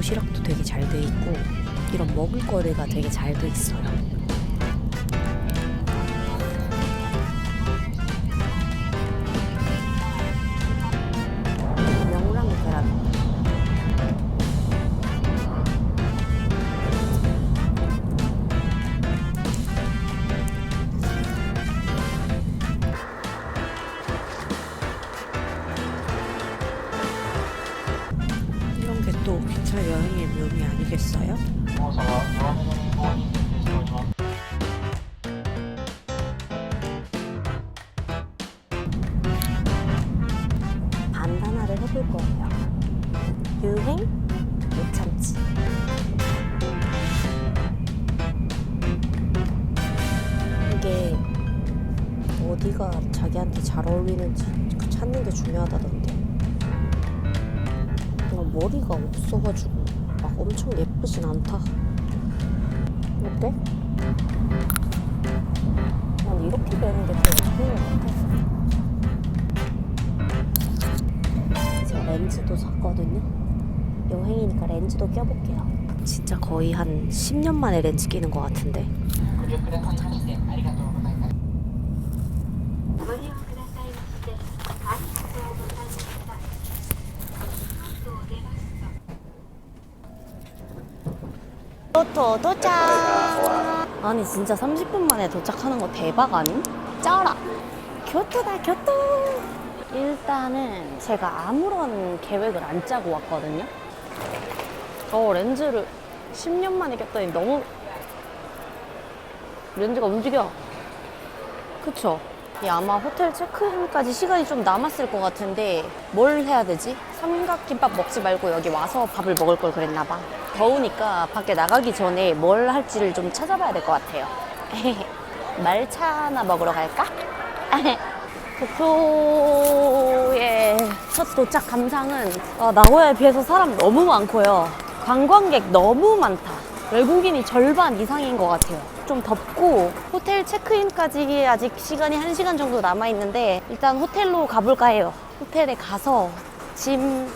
도시락도 되게 잘 돼 있고 이런 먹을거리가 되게 잘 돼 있어요. 어디가 자기한테 잘 어울리는지 그 찾는 게 중요하다던데. 내가 머리가 없어가지고 막 엄청 예쁘진 않다. 어때? 난 이렇게 되는 게 제일 좋은 것 같아. 제가 렌즈도 샀거든요. 여행이니까 렌즈도 껴볼게요. 진짜 거의 한 10년 만에 렌즈 끼는 것 같은데. 그게 그래, 그래. 도토 도착! 아니 진짜 30분 만에 도착하는 거 대박 아님? 쩔어! 교토다 교토! 일단은 제가 아무런 계획을 안 짜고 왔거든요. 저 렌즈를 10년 만에 꼈더니 너무 렌즈가 움직여. 그쵸? 이 아마 호텔 체크인까지 시간이 좀 남았을 것 같은데 뭘 해야 되지? 삼각김밥 먹지 말고 여기 와서 밥을 먹을 걸 그랬나 봐. 더우니까 밖에 나가기 전에 뭘 할지를 좀 찾아봐야 될 것 같아요. 말차나 먹으러 갈까? 도쿄의 첫 도착 감상은 아, 나고야에 비해서 사람 너무 많고요. 관광객 너무 많다. 외국인이 절반 이상인 것 같아요. 좀 덥고 호텔 체크인까지 아직 시간이 1시간 정도 남아있는데 일단 호텔로 가볼까 해요. 호텔에 가서 짐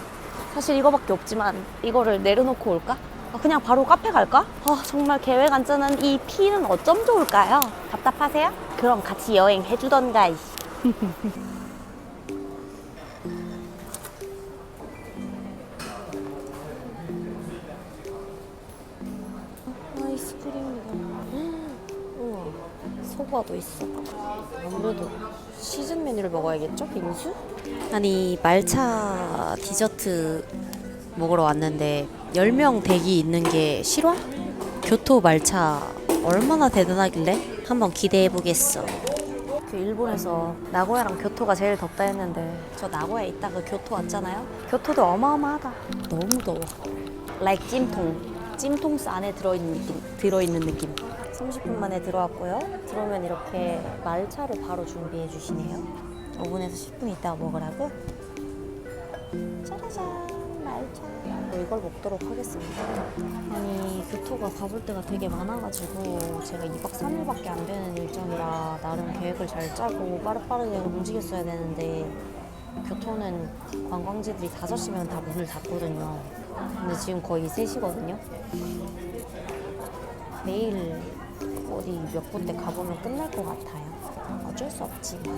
사실 이거밖에 없지만 이거를 내려놓고 올까? 아, 그냥 바로 카페 갈까? 아, 정말 계획 안 짜는 이 피는 어쩜 좋을까요? 답답하세요? 그럼 같이 여행 해주던가. 소바도 있어. 아무래도 시즌 메뉴를 먹어야겠죠? 빙수? 아니, 말차 디저트 먹으러 왔는데 10명 대기 있는 게 실화? 교토 말차 얼마나 대단하길래? 한번 기대해 보겠어. 그 일본에서 나고야랑 교토가 제일 덥다 했는데 저 나고야에 있다가 교토 왔잖아요. 교토도 어마어마하다. 너무 더워. like 찜통. 찜통스 안에 들어있는 느낌. 들어있는 느낌. 30분 만에 들어왔고요. 들어오면 이렇게 말차를 바로 준비해 주시네요. 5분에서 10분 있다가 먹으라고. 짜라잔 말차. 뭐 이걸 먹도록 하겠습니다. 아니 교토가 가볼 데가 되게 많아가지고 제가 2박 3일밖에 안 되는 일정이라 나름 계획을 잘 짜고 빠르빠르게 움직였어야 되는데 교토는 관광지들이 5시면 다 문을 닫거든요. 근데 지금 거의 3시거든요. 내일 어디 몇 군데 가보면 끝날 것 같아요. 어쩔 수 없지 뭐.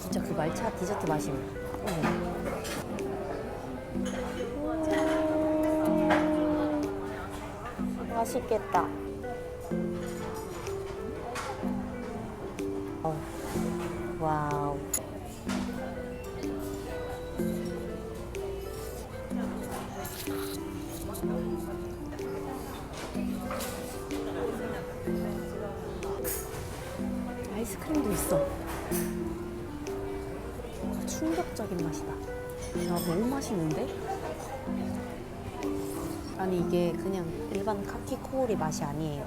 진짜 그 말차 디저트 맛이네. 음. 맛있겠다. 어. 와우. 아이스크림도 있어. 충격적인 맛이다. 야, 너무 맛있는데? 아니, 이게 그냥 일반 카키 코오리 맛이 아니에요.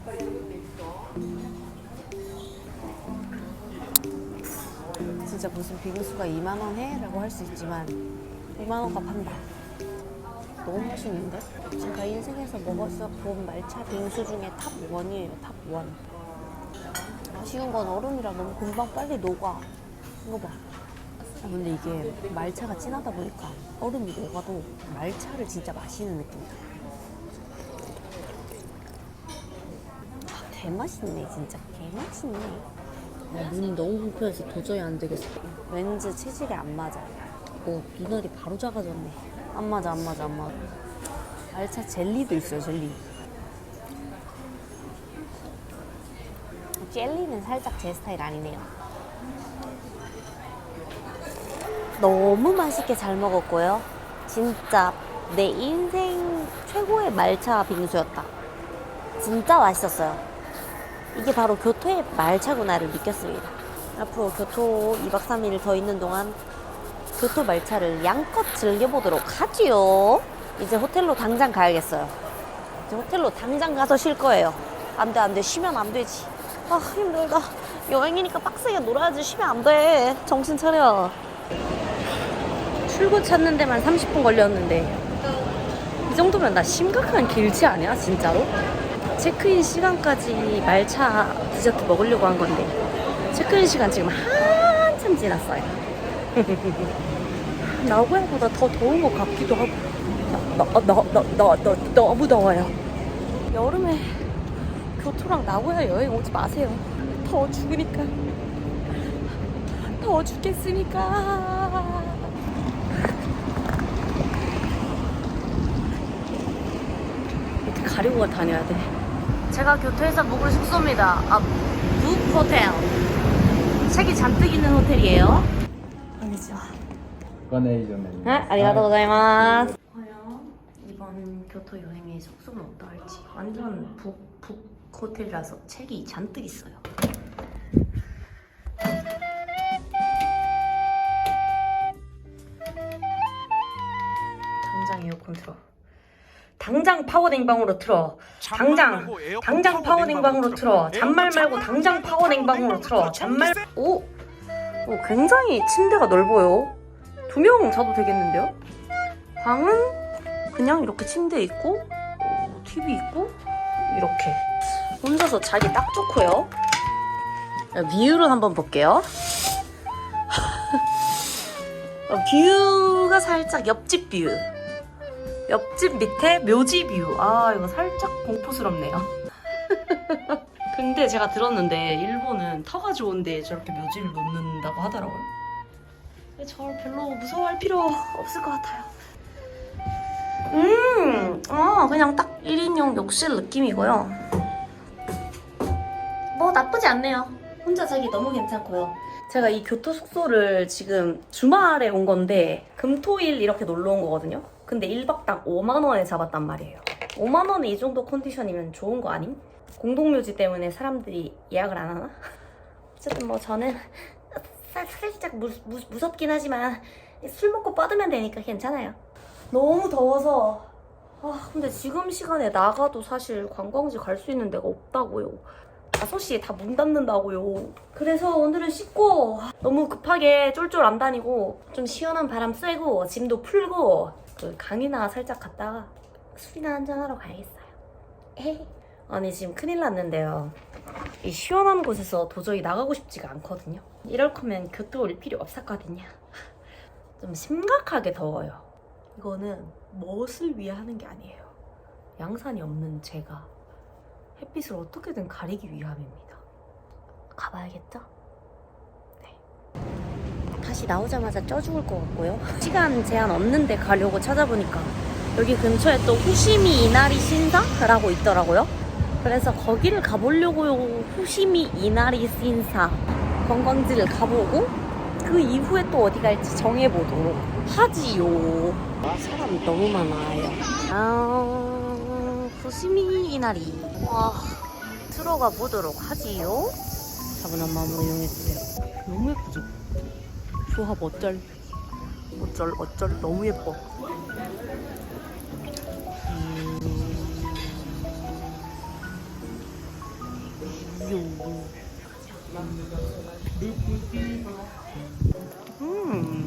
진짜 무슨 빙수가 2만원 해? 라고 할 수 있지만 2만원 값 한다. 너무 맛있는데? 제가 인생에서 먹어서 본 말차 빙수 중에 탑 1이에요, 탑 1. 아쉬운 건 얼음이라 너무 금방 빨리 녹아. 이거 봐. 아, 근데 이게 말차가 진하다 보니까 얼음이 녹아도 말차를 진짜 마시는 느낌이다. 아, 개맛있네, 진짜. 개맛있네. 아, 눈이 너무 불편해서 도저히 안 되겠어. 왠지 체질이 안 맞아. 오, 눈알이 바로 작아졌네. 안 맞아, 안 맞아, 안 맞아. 말차 젤리도 있어요, 젤리. 젤리는 살짝 제 스타일 아니네요. 너무 맛있게 잘 먹었고요. 진짜 내 인생 최고의 말차 빙수였다. 진짜 맛있었어요. 이게 바로 교토의 말차구나를 느꼈습니다. 앞으로 교토 2박 3일 더 있는 동안 교토 말차를 양껏 즐겨보도록 하지요. 이제 호텔로 당장 가야겠어요. 이제 호텔로 당장 가서 쉴 거예요. 안 돼, 안 돼. 쉬면 안 되지. 아, 힘들다. 여행이니까 빡세게 놀아야지. 쉬면 안 돼. 정신 차려. 출구 찾는 데만 30분 걸렸는데 이 정도면 나 심각한 길치 아니야 진짜로? 체크인 시간까지 말차 디저트 먹으려고 한 건데 체크인 시간 지금 한참 지났어요 나고야보다 더 더운 것 같기도 하고 나나나나나 너무 더워요 여름에 도토랑 나고야 여행 오지 마세요. 더워 죽으니까. 더워 죽겠으니까. 이렇게 가리고 다녀야 돼. 제가 교토에서 묵을 숙소입니다. 아, 북 호텔. 책이 잔뜩 있는 호텔이에요. 아니죠. 꺼내이죠. 네, 아리가또고자이마스 과연 이번 교토 여행의 숙소는 어떨지 완전 북 호텔이라서 책이 잔뜩 있어요. 당장 에어컨 틀어. 당장 파워 냉방으로 틀어. 당장 당장 파워 냉방으로 틀어. 잔말 말고 당장 파워 냉방으로 틀어. 잔말. 오, 오 굉장히 침대가 넓어요. 두 명 자도 되겠는데요? 방은 그냥 이렇게 침대 있고 어, TV 있고 이렇게 혼자서 자기 딱 좋고요. 자, 뷰를 한번 볼게요. 어, 뷰가 살짝 옆집 뷰. 옆집 밑에 묘지 뷰. 아 이거 살짝 공포스럽네요. 근데 제가 들었는데 일본은 터가 좋은데 저렇게 묘지를 놓는다고 하더라고요. 저 별로 무서워할 필요 없을 것 같아요. 음, 아, 그냥 딱 1인용 욕실 느낌이고요. 뭐 나쁘지 않네요. 혼자 자기 너무 괜찮고요. 제가 이 교토 숙소를 지금 주말에 온 건데 금토일 이렇게 놀러 온 거거든요. 근데 1박 딱 5만 원에 잡았단 말이에요. 5만 원에 이 정도 컨디션이면 좋은 거 아님? 공동묘지 때문에 사람들이 예약을 안 하나? 어쨌든 뭐 저는 살- 살짝 무, 무, 무섭긴 하지만 술 먹고 뻗으면 되니까 괜찮아요. 너무 더워서 아 근데 지금 시간에 나가도 사실 관광지 갈 수 있는 데가 없다고요. 5시에 다 문 닫는다고요. 그래서 오늘은 씻고 너무 급하게 쫄쫄 안 다니고 좀 시원한 바람 쐬고 짐도 풀고 그 강이나 살짝 갔다가 술이나 한잔하러 가야겠어요. 에이. 아니 지금 큰일 났는데요. 이 시원한 곳에서 도저히 나가고 싶지가 않거든요. 이럴 거면 교토 올 필요 없었거든요. 좀 심각하게 더워요. 이거는 멋을 위해 하는 게 아니에요. 양산이 없는 제가 햇빛을 어떻게든 가리기 위함입니다. 가봐야겠죠? 네. 다시 나오자마자 쪄 죽을 것 같고요. 시간 제한 없는데 가려고 찾아보니까 여기 근처에 또 후시미 이나리 신사라고 있더라고요. 그래서 거기를 가보려고요. 후시미 이나리 신사 관광지를 가보고 그 이후에 또 어디 갈지 정해보도록 하지요. 사람이 너무 많아요. 아, 후시미 이나리. 와, 들어가 보도록 하지요. 차분한 마음으로 이용해주세요. 너무 예쁘죠? 조합 어쩔? 어쩔, 어쩔. 너무 예뻐. 음,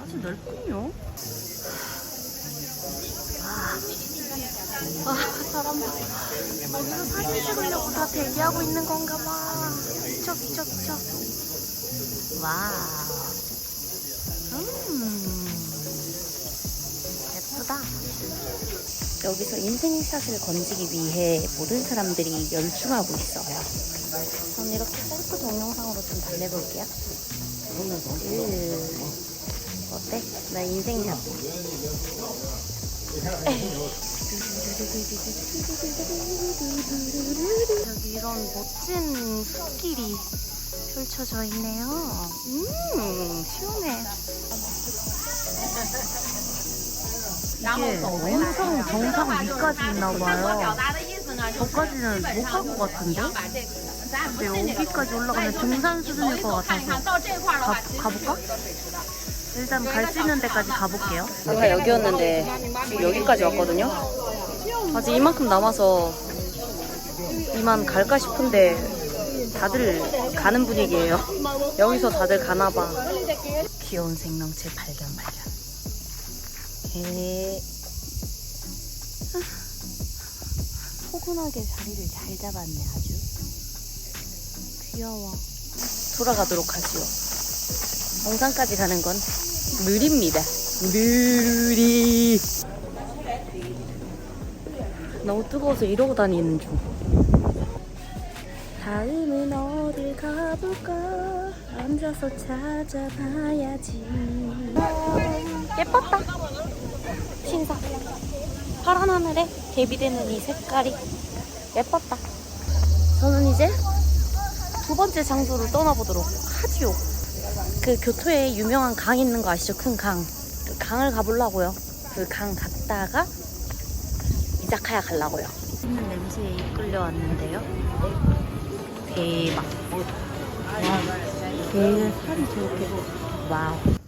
아주 넓군요. 아, 사람들. 여기서 사진 찍으려고 다 대기하고 있는 건가 봐. 미쳐, 미쳐, 미쳐. 와우. 음, 예쁘다. 여기서 인생샷을 건지기 위해 모든 사람들이 열중하고 있어요. 저는 이렇게 셀프 동영상으로 좀 달래볼게요. 으, 어때? 나 인생샷. 여기 이런 멋진 숲길이 펼쳐져 있네요. 음, 시원해. 이게 원성 정상 위까지 있나 봐요. 저까지는 못 갈 것 같은데? 근데 여기까지 올라가면 등산 수준일 것 같아서 가, 가볼까? 일단 갈 수 있는 데까지 가볼게요. 제가 여기였는데 지금 여기까지 왔거든요. 아직 이만큼 남아서 이만 갈까 싶은데 다들 가는 분위기예요. 여기서 다들 가나봐. 귀여운 생명체 발견 발견. 개. 포근하게 자리를 잘 잡았네 아주. 귀여워. 돌아가도록 하지요. 정상까지 가는 건 느립니다. 느리. 너무 뜨거워서 이러고 다니는 중. 다음은 어딜 가볼까? 앉아서 찾아봐야지. 예뻤다. 신사. 파란 하늘에 대비되는 이 색깔이 예뻤다. 저는 이제 두 번째 장소를 떠나보도록 하지요. 그 교토에 유명한 강 있는 거 아시죠? 큰 강. 그 강을 가보려고요. 그 강 갔다가 이자카야 가려고요. 맛있는 냄새에 이끌려 왔는데요. 대박. 와, 게 살이 저렇게. 와우.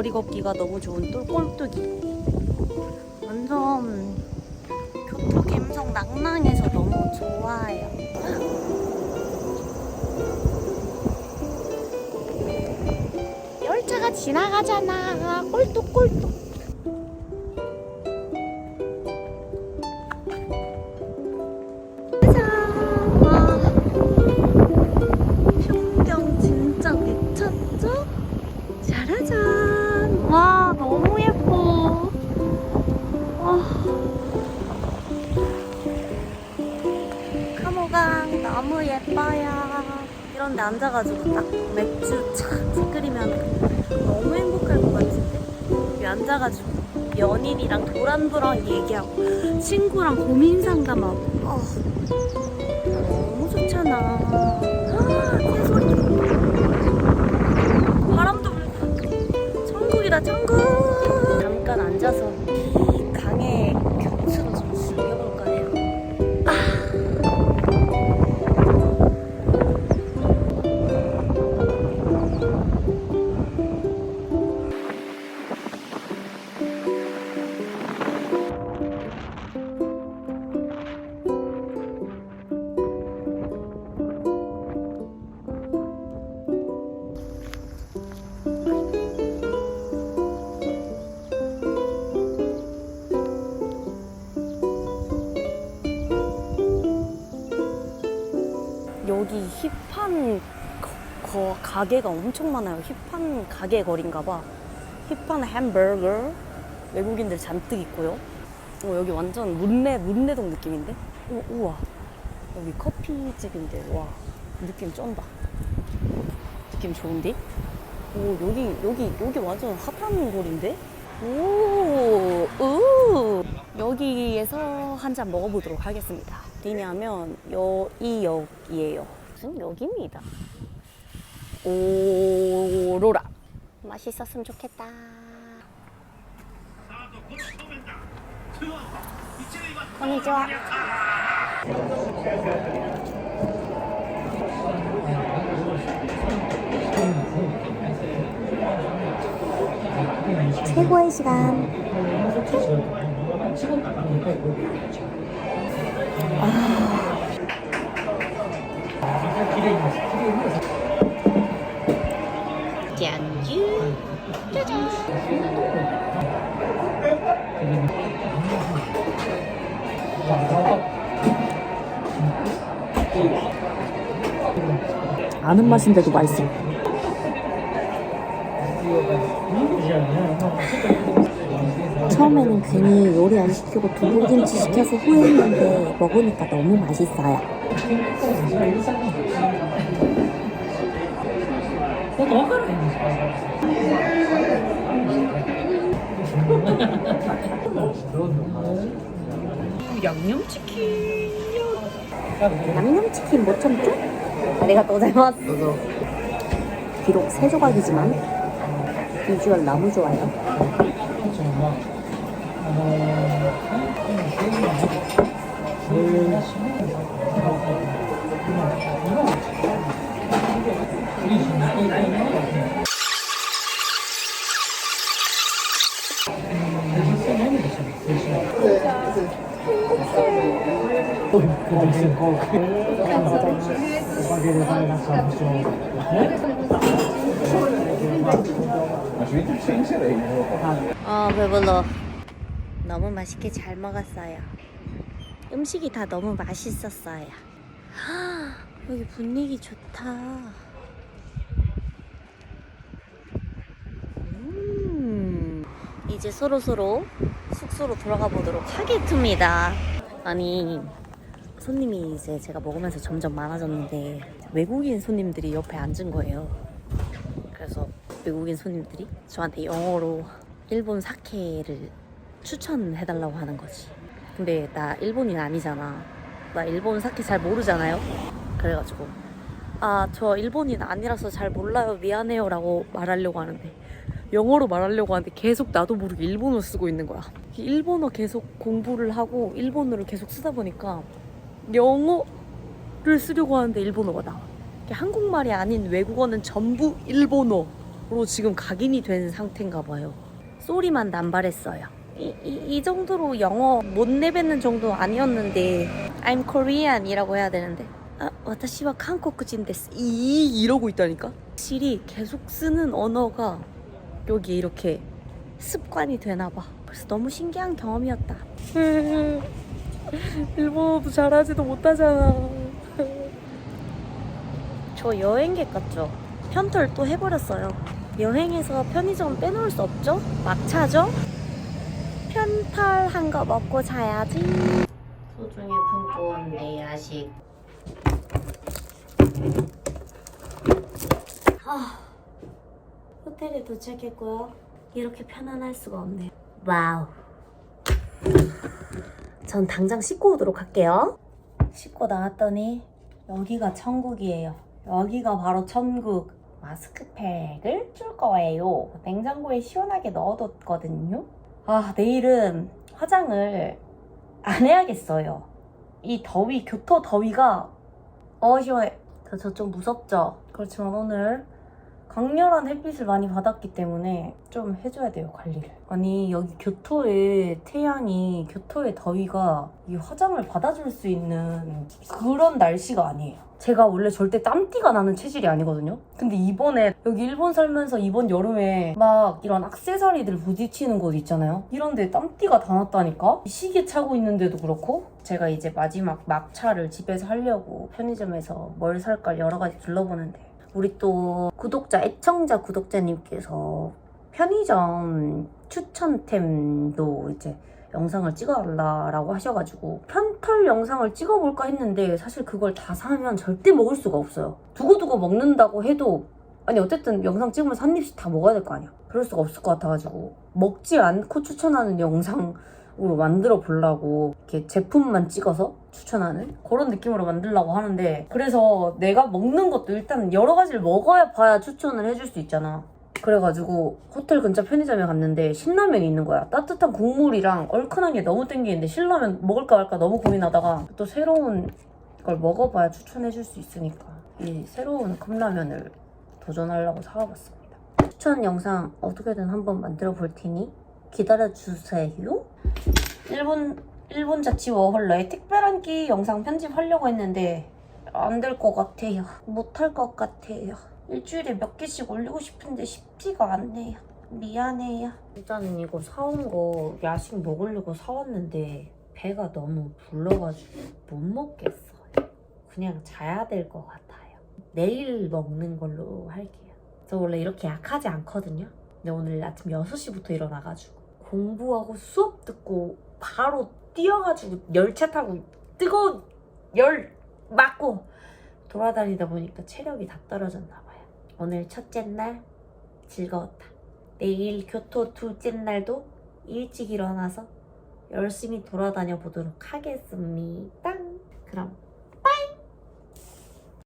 거리 걷기가 너무 좋은 똘 꼴뚜기. 완전 교토 감성 낭낭해서 너무 좋아요. 열차가 지나가잖아. 꼴뚝꼴뚝. 앉아가지고 연인이랑 도란도란 얘기하고 친구랑 고민 상담하고 어, 너무 좋잖아. 아. 바람도 불고 천국이다 천국. 잠깐 앉아서 가게가 엄청 많아요. 힙한 가게 거리인가 봐. 힙한 햄버거 외국인들 잔뜩 있고요. 어, 여기 완전 문내 문내동 느낌인데? 오, 우와 여기 커피집인데 와 느낌 쩐다. 느낌 좋은데? 오 여기 여기 여기 완전 핫한 거리인데? 오, 우 여기에서 한 잔 먹어보도록 하겠습니다. 어디냐면 여, 이 역이에요. 무슨 역입니다. 오로라. 맛있었으면 좋겠다. 건니치와. 최고의 시간. 짠 짜잔. 아는 맛인데도 맛있어. 처음에는 괜히 요리 안 시키고 두부김치 시켜서 후회했는데 먹으니까 너무 맛있어요. 양념치킨. 양념치킨 못 참죠? 내가 또 잘못했어. 비록 세 조각이지만 비주얼 너무 좋아요. 아 배불러. 너무 맛있게 잘 먹었어요. 음식이 다 너무 맛있었어요. 하, 여기 분위기 좋다. 음, 이제 서로 서로 숙소로 돌아가 보도록 하겠습니다. 아니 손님이 이제 제가 먹으면서 점점 많아졌는데 외국인 손님들이 옆에 앉은 거예요. 그래서 외국인 손님들이 저한테 영어로 일본 사케를 추천해달라고 하는 거지. 근데 나 일본인 아니잖아. 나 일본 사케 잘 모르잖아요. 그래가지고 아 저 일본인 아니라서 잘 몰라요 미안해요라고 말하려고 하는데 영어로 말하려고 하는데 계속 나도 모르게 일본어 쓰고 있는 거야. 일본어 계속 공부를 하고 일본어를 계속 쓰다 보니까 영어 를 쓰려고 하는데 일본어가 나와. 한국말이 아닌 외국어는 전부 일본어로 지금 각인이 된 상태인가 봐요. 소리만 남발했어요. 이, 이, 이 정도로 영어 못 내뱉는 정도 아니었는데 I'm Korean이라고 해야 되는데 아, 私は 한국인 데스 이 이러고 있다니까 확실히 계속 쓰는 언어가 여기 이렇게 습관이 되나 봐 그래서 너무 신기한 경험이었다 일본어도 잘하지도 못하잖아 저 여행객 같죠? 편털 또 해버렸어요. 여행에서 편의점 빼놓을 수 없죠? 막차죠? 편탈한 거 먹고 자야지. 소중히 품고 온 내 야식. 아, 호텔에 도착했고요. 이렇게 편안할 수가 없네요. 와우. 전 당장 씻고 오도록 할게요. 씻고 나왔더니 여기가 천국이에요. 여기가 바로 천국. 마스크팩을 줄 거예요. 냉장고에 시원하게 넣어뒀거든요. 아, 내일은 화장을 안 해야겠어요. 이 더위, 교토 더위가 어, 시원해. 저 좀 무섭죠? 그렇지만 오늘 강렬한 햇빛을 많이 받았기 때문에 좀 해줘야 돼요, 관리를. 아니, 여기 교토의 태양이, 교토의 더위가 이 화장을 받아줄 수 있는 그런 날씨가 아니에요. 제가 원래 절대 땀띠가 나는 체질이 아니거든요. 근데 이번에 여기 일본 살면서 이번 여름에 막 이런 악세사리들 부딪히는 곳 있잖아요. 이런데 땀띠가 다 났다니까? 시계 차고 있는데도 그렇고 제가 이제 마지막 막차를 집에서 하려고 편의점에서 뭘 살까 여러 가지 둘러보는데 우리 또 구독자, 애청자 구독자님께서 편의점 추천템도 이제 영상을 찍어달라고 하셔가지고 편털 영상을 찍어볼까 했는데 사실 그걸 다 사면 절대 먹을 수가 없어요. 두고두고 먹는다고 해도 아니 어쨌든 영상 찍으면서 한 입씩 다 먹어야 될 거 아니야. 그럴 수가 없을 것 같아가지고 먹지 않고 추천하는 영상 으로 만들어 보려고 이렇게 제품만 찍어서 추천하는 그런 느낌으로 만들려고 하는데 그래서 내가 먹는 것도 일단 여러 가지를 먹어야 봐야 추천을 해줄 수 있잖아. 그래가지고 호텔 근처 편의점에 갔는데 신라면이 있는 거야. 따뜻한 국물이랑 얼큰한 게 너무 땡기는데 신라면 먹을까 말까 너무 고민하다가 또 새로운 걸 먹어봐야 추천해줄 수 있으니까 이 새로운 컵라면을 도전하려고 사와봤습니다. 추천 영상 어떻게든 한번 만들어 볼 테니 기다려주세요. 일본 일본 자치 워홀러의 특별한 끼 영상 편집하려고 했는데 안 될 것 같아요. 못할 것 같아요. 일주일에 몇 개씩 올리고 싶은데 쉽지가 않네요. 미안해요. 일단은 이거 사온 거 야식 먹으려고 사왔는데 배가 너무 불러가지고 못 먹겠어요. 그냥 자야 될 것 같아요. 내일 먹는 걸로 할게요. 저 원래 이렇게 약하지 않거든요. 근데 오늘 아침 6시부터 일어나가지고 공부하고 수업 듣고 바로 뛰어가지고 열차 타고 뜨거운 열 맞고 돌아다니다 보니까 체력이 다 떨어졌나 봐요. 오늘 첫째 날 즐거웠다. 내일 교토 둘째 날도 일찍 일어나서 열심히 돌아다녀 보도록 하겠습니다. 그럼